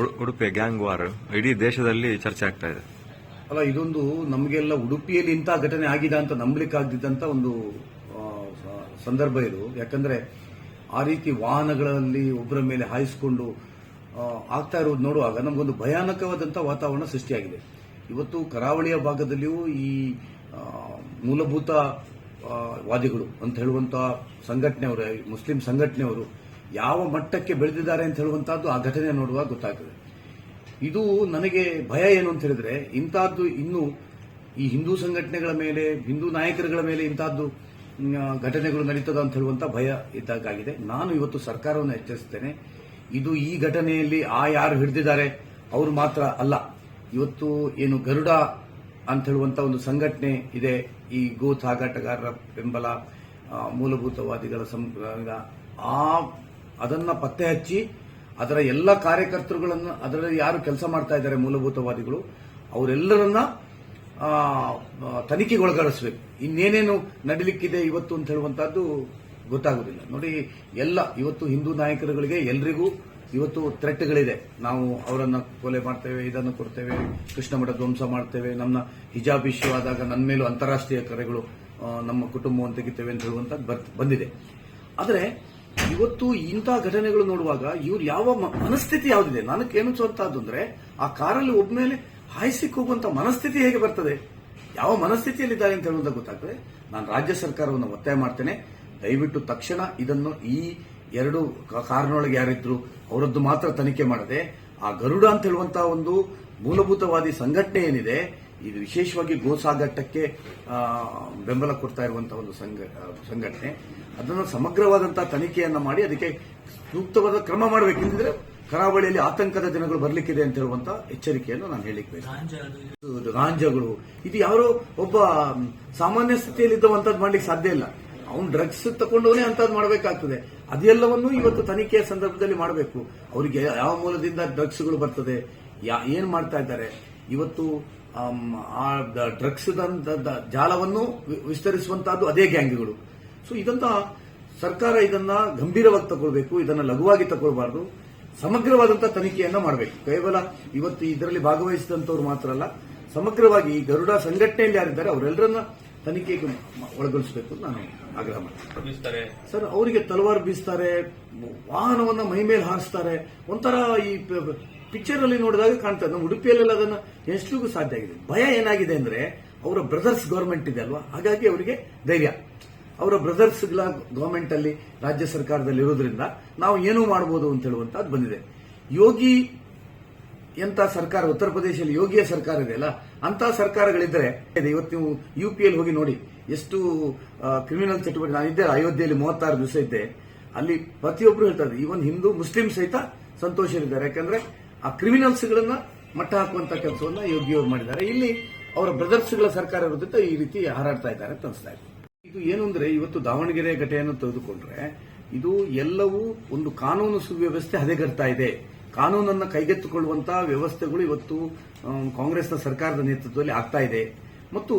ಉಡು- ಉಡುಪಿಯ gang war ಇಡೀ ದೇಶದಲ್ಲಿ ಚರ್ಚೆ ಆಗ್ತಾ ಇದೆ. ಅಲ್ಲ, ಇದೊಂದು ನಮಗೆಲ್ಲ ಉಡುಪಿಯಲ್ಲಿ ಇಂಥ ಘಟನೆ ಆಗಿದೆ ಅಂತ ನಂಬಲಿಕ್ಕಾಗದಿದ್ದಂತ ಒಂದು ಸಂದರ್ಭ ಇದು. ಯಾಕಂದ್ರೆ ಆ ರೀತಿ ವಾಹನಗಳಲ್ಲಿ ಒಬ್ಬರ ಮೇಲೆ ಹಾಯಿಸಿಕೊಂಡು ಆಗ್ತಾ ಇರೋದು ನೋಡುವಾಗ ನಮಗೊಂದು ಭಯಾನಕವಾದಂಥ ವಾತಾವರಣ ಸೃಷ್ಟಿಯಾಗಿದೆ. ಇವತ್ತು ಕರಾವಳಿಯ ಭಾಗದಲ್ಲಿಯೂ ಈ ಮೂಲಭೂತ ವಾದಿಗಳು ಅಂತ ಹೇಳುವಂತ ಸಂಘಟನೆಯವರು, ಮುಸ್ಲಿಂ ಸಂಘಟನೆಯವರು ಯಾವ ಮಟ್ಟಕ್ಕೆ ಬೆಳೆದಿದ್ದಾರೆ ಅಂತ ಹೇಳುವಂತಹದ್ದು ಆ ಘಟನೆ ನೋಡುವಾಗ ಗೊತ್ತಾಗ್ತದೆ. ಇದು ನನಗೆ ಭಯ ಏನು ಅಂತ ಹೇಳಿದ್ರೆ ಇಂತಹದ್ದು ಇನ್ನೂ ಈ ಹಿಂದೂ ಸಂಘಟನೆಗಳ ಮೇಲೆ, ಹಿಂದೂ ನಾಯಕರುಗಳ ಮೇಲೆ ಇಂತಹದ್ದು ಘಟನೆಗಳು ನಡೀತದ ಅಂತ ಹೇಳುವಂತ ಭಯ ಇದ್ದಾಗಿದೆ ನಾನು ಇವತ್ತು ಸರ್ಕಾರವನ್ನು ಎಚ್ಚರಿಸ್ತೇನೆ. ಇದು ಈ ಘಟನೆಯಲ್ಲಿ ಆ ಯಾರು ಹಿಡಿದಿದ್ದಾರೆ, ಅವರು ಮಾತ್ರ ಅಲ್ಲ. ಇವತ್ತು ಏನು ಗರುಡ ಅಂತ ಹೇಳುವಂತ ಒಂದು ಸಂಘಟನೆ ಇದೆ. ಈ ಗೋ ಸಾಗಾಟಗಾರರ ಬೆಂಬಲ ಮೂಲಭೂತವಾದಿಗಳ ಸಂ- ಆ ಅದನ್ನ ಪತ್ತೆ ಹಚ್ಚಿ ಅದರ ಎಲ್ಲ ಕಾರ್ಯಕರ್ತರುಗಳನ್ನು, ಅದರಲ್ಲಿ ಯಾರು ಕೆಲಸ ಮಾಡ್ತಾ ಇದ್ದಾರೆ ಮೂಲಭೂತವಾದಿಗಳು, ಅವರೆಲ್ಲರನ್ನ ತನಿಖೆಗೊಳಗಾಡಿಸಬೇಕು. ಇನ್ನೇನೇನು ನಡಿಲಿಕ್ಕಿದೆ ಇವತ್ತು ಅಂತ ಹೇಳುವಂತಹದ್ದು ಗೊತ್ತಾಗೋದಿಲ್ಲ. ನೋಡಿ, ಎಲ್ಲ, ಇವತ್ತು ಹಿಂದೂ ನಾಯಕರುಗಳಿಗೆ ಎಲ್ರಿಗೂ ಇವತ್ತು ಥ್ರೆಟ್ಗಳಿದೆ ನಾವು ಅವರನ್ನು ಕೊಲೆ ಮಾಡ್ತೇವೆ, ಇದನ್ನು ಕೊಡ್ತೇವೆ, ಕೃಷ್ಣ ಮಠ ಧ್ವಂಸ ಮಾಡ್ತೇವೆ, ನಮ್ಮ ಹಿಜಾಬ್ ಇಶ್ಯೂ ಆದಾಗ ನನ್ನ ಮೇಲೂ ಅಂತಾರಾಷ್ಟ್ರೀಯ ಕರೆಗಳು ನಮ್ಮ ಕುಟುಂಬವನ್ನು ತೆಗಿತೇವೆ ಅಂತ ಹೇಳುವಂತದ್ದು ಬರ್ತ್- ಬಂದಿದೆ. ಆದರೆ ಇವತ್ತು ಇಂಥ ಘಟನೆಗಳು ನೋಡುವಾಗ ಇವ್ರು ಯಾವ ಮನಸ್ಥಿತಿ ಯಾವುದಿದೆ? ಏನು ಅಂದ್ರೆ ಆ ಕಾರಲ್ಲಿ ಒಬ್ಬ ಮೇಲೆ ಹಾಯಿಸಿಕ್ ಹೋಗುವಂತ ಮನಸ್ಥಿತಿ ಹೇಗೆ ಬರ್ತದೆ? ಯಾವ ಮನಸ್ಥಿತಿಯಲ್ಲಿದ್ದಾರೆ ಅಂತ ಹೇಳುವಂತ ಗೊತ್ತಾಗ್ತದೆ. ನಾನು ರಾಜ್ಯ ಸರ್ಕಾರವನ್ನು ಒತ್ತಾಯ ಮಾಡ್ತೇನೆ. ದಯವಿಟ್ಟು ತಕ್ಷಣ ಇದನ್ನು ಈ ಎರಡು ಕಾರಿನೊಳಗೆ ಯಾರಿದ್ರು ಅವರದ್ದು ಮಾತ್ರ ತನಿಖೆ ಮಾಡದೆ ಆ ಗರುಡ ಅಂತ ಹೇಳುವಂತಹ ಒಂದು ಮೂಲಭೂತವಾದಿ ಸಂಘಟನೆ ಏನಿದೆ ಇದು ವಿಶೇಷವಾಗಿ ಗೋಸಾಗಾಟಕ್ಕೆ ಬೆಂಬಲ ಕೊಡ್ತಾ ಇರುವಂತಹ ಒಂದು ಸಂಘ- ಸಂಘಟನೆ. ಅದನ್ನು ಸಮಗ್ರವಾದಂತಹ ತನಿಖೆಯನ್ನ ಮಾಡಿ ಅದಕ್ಕೆ ಸೂಕ್ತವಾದ ಕ್ರಮ ಮಾಡಬೇಕು. ಇಲ್ಲದಿದ್ರೆ ಕರಾವಳಿಯಲ್ಲಿ ಆತಂಕದ ದಿನಗಳು ಬರಲಿಕ್ಕಿದೆ ಅಂತ ಹೇಳುವಂತ ಎಚ್ಚರಿಕೆಯನ್ನು ನಾನು ಹೇಳಿಕ್ ಗಾಂಜಾಗಳು. ಇದು ಯಾರು ಒಬ್ಬ ಸಾಮಾನ್ಯ ಸ್ಥಿತಿಯಲ್ಲಿ ಇದ್ದವಂತದ್ದು ಮಾಡ್ಲಿಕ್ಕೆ ಸಾಧ್ಯ ಇಲ್ಲ. ಅವ್ನು ಡ್ರಗ್ಸ್ ತಗೊಂಡವನೇ ಅಂತದ್ ಮಾಡಬೇಕಾಗ್ತದೆ. ಅದೆಲ್ಲವನ್ನೂ ಇವತ್ತು ತನಿಖೆಯ ಸಂದರ್ಭದಲ್ಲಿ ಮಾಡಬೇಕು. ಅವರಿಗೆ ಯಾವ ಮೂಲದಿಂದ ಡ್ರಗ್ಸ್ಗಳು ಬರ್ತದೆ? ಯಾ- ಏನ್ ಮಾಡ್ತಾ ಇದ್ದಾರೆ? ಇವತ್ತು ಆ ಡ್ರಗ್ಸ್ ಜಾಲವನ್ನು ವಿಸ್ತರಿಸುವಂತಹದ್ದು ಅದೇ ಗ್ಯಾಂಗ್ಗಳು. ಸೊ ಇದಂತ ಸರ್ಕಾರ ಇದನ್ನ ಗಂಭೀರವಾಗಿ ತಗೊಳ್ಬೇಕು ಇದನ್ನ ಲಘುವಾಗಿ ತಗೊಳ್ಬಾರ್ದು ಸಮಗ್ರವಾದಂತಹ ತನಿಖೆಯನ್ನ ಮಾಡಬೇಕು. ಕೇವಲ ಇವತ್ತು ಇದರಲ್ಲಿ ಭಾಗವಹಿಸಿದಂತವ್ರು ಮಾತ್ರ ಅಲ್ಲ ಸಮಗ್ರವಾಗಿ ಈ ಗರುಡ ಸಂಘಟನೆಯಲ್ಲಿ ಯಾರಿದ್ದಾರೆ ಅವರೆಲ್ಲರನ್ನ ತನಿಖೆಗೆ ಒಳಗೊಳಿಸಬೇಕು ಅಂತ ನಾನು ಆಗ್ರಹ ಮಾಡ್ತೀನಿ. ಸರ್ ಅವರಿಗೆ ತಲವಾರು ಬೀಸ್ತಾರೆ ವಾಹನವನ್ನ ಮೈ ಮೇಲೆ ಹಾರಿಸ್ತಾರೆ ಒಂಥರ ಈ ಪಿಕ್ಚರ್ ಅಲ್ಲಿ ನೋಡಿದಾಗ ಕಾಣ್ತದೆ ನಮ್ಮ ಉಡುಪಿಯಲ್ಲೆಲ್ಲ ಅದನ್ನು ಎಷ್ಟಿಗೂ ಸಾಧ್ಯ ಆಗಿದೆ. ಭಯ ಏನಾಗಿದೆ ಅಂದ್ರೆ ಅವರ ಬ್ರದರ್ಸ್ ಗೌರ್ಮೆಂಟ್ ಇದೆ ಅಲ್ವಾ? ಹಾಗಾಗಿ ಅವರಿಗೆ ಧೈರ್ಯ. ಅವರ ಬ್ರದರ್ಸ್ ಗವರ್ಮೆಂಟ್ ಅಲ್ಲಿ ರಾಜ್ಯ ಸರ್ಕಾರದಲ್ಲಿ ಇರೋದ್ರಿಂದ ನಾವು ಏನೂ ಮಾಡಬಹುದು ಅಂತ ಹೇಳುವಂತದ್ದು ಬಂದಿದೆ. ಯೋಗಿ ಎಂತ ಸರ್ಕಾರ, ಉತ್ತರ ಪ್ರದೇಶದಲ್ಲಿ ಯೋಗಿಯ ಸರ್ಕಾರ ಇದೆ ಅಲ್ಲ? ಅಂತ ಸರ್ಕಾರಗಳಿದ್ರೆ. ಇವತ್ತು ನೀವು ಯು ಪಿ ಎಲ್ ಹೋಗಿ ನೋಡಿ, ಎಷ್ಟು ಕ್ರಿಮಿನಲ್ ಚಟುವಟಿಕೆ. ನಾನು ಇದ್ದೆ ಅಯೋಧ್ಯೆಯಲ್ಲಿ ಮೂವತ್ತಾರು ದಿವಸ ಇದ್ದೆ. ಅಲ್ಲಿ ಪ್ರತಿಯೊಬ್ಬರು ಹೇಳ್ತಾರೆ ಈವನ್ ಹಿಂದೂ, ಮುಸ್ಲಿಂ ಸಹಿತ ಸಂತೋಷರಿದ್ದಾರೆ. ಯಾಕಂದ್ರೆ ಆ ಕ್ರಿಮಿನಲ್ಸ್ ಗಳನ್ನ ಮಟ್ಟ ಹಾಕುವಂತ ಕೆಲಸವನ್ನ ಯೋಗಿಯವರು ಮಾಡಿದ್ದಾರೆ. ಇಲ್ಲಿ ಅವರ ಬ್ರದರ್ಸ್ಗಳ ಸರ್ಕಾರ ವಿರುದ್ಧ ಈ ರೀತಿ ಹಾರಾಡ್ತಾ ಇದ್ದಾರೆ ಅಂತ ಅನಿಸ್ತಾ ಇದೆ. ಇದು ಏನು ಅಂದ್ರೆ ಇವತ್ತು ದಾವಣಗೆರೆ ಘಟೆಯನ್ನು ತೆಗೆದುಕೊಂಡ್ರೆ ಇದು ಎಲ್ಲವೂ ಒಂದು ಕಾನೂನು ಸುವ್ಯವಸ್ಥೆ ಹದಗೆಡ್ತಾ ಇದೆ. ಕಾನೂನನ್ನ ಕೈಗೆತ್ತಿಕೊಳ್ಳುವಂತಹ ವ್ಯವಸ್ಥೆಗಳು ಇವತ್ತು ಕಾಂಗ್ರೆಸ್ನ ಸರ್ಕಾರದ ನೇತೃತ್ವದಲ್ಲಿ ಆಗ್ತಾ ಇದೆ. ಮತ್ತು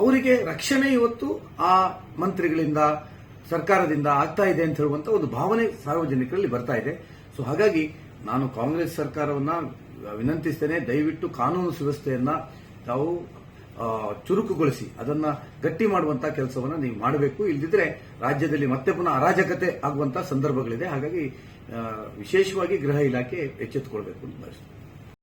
ಅವರಿಗೆ ರಕ್ಷಣೆ ಇವತ್ತು ಆ ಮಂತ್ರಿಗಳಿಂದ, ಸರ್ಕಾರದಿಂದ ಆಗ್ತಾ ಇದೆ ಅಂತ ಹೇಳುವಂತ ಒಂದು ಭಾವನೆ ಸಾರ್ವಜನಿಕರಲ್ಲಿ ಬರ್ತಾ ಇದೆ. ಸೊ ಹಾಗಾಗಿ ನಾನು ಕಾಂಗ್ರೆಸ್ ಸರ್ಕಾರವನ್ನ ವಿನಂತಿಸ್ತೇನೆ, ದಯವಿಟ್ಟು ಕಾನೂನು ಸುವ್ಯವಸ್ಥೆಯನ್ನ ತಾವು ಚುರುಕುಗೊಳಿಸಿ, ಅದನ್ನ ಗಟ್ಟಿ ಮಾಡುವಂತ ಕೆಲಸವನ್ನ ನೀವು ಮಾಡಬೇಕು. ಇಲ್ಲದಿದ್ರೆ ರಾಜ್ಯದಲ್ಲಿ ಮತ್ತೆ ಪುನಃ ಅರಾಜಕತೆ ಆಗುವಂತಹ ಸಂದರ್ಭಗಳಿದೆ. ಹಾಗಾಗಿ ವಿಶೇಷವಾಗಿ ಗೃಹ ಇಲಾಖೆ ಎಚ್ಚೆತ್ತುಕೊಳ್ಬೇಕು ಅಂತ ಬಯಸ್ತೇನೆ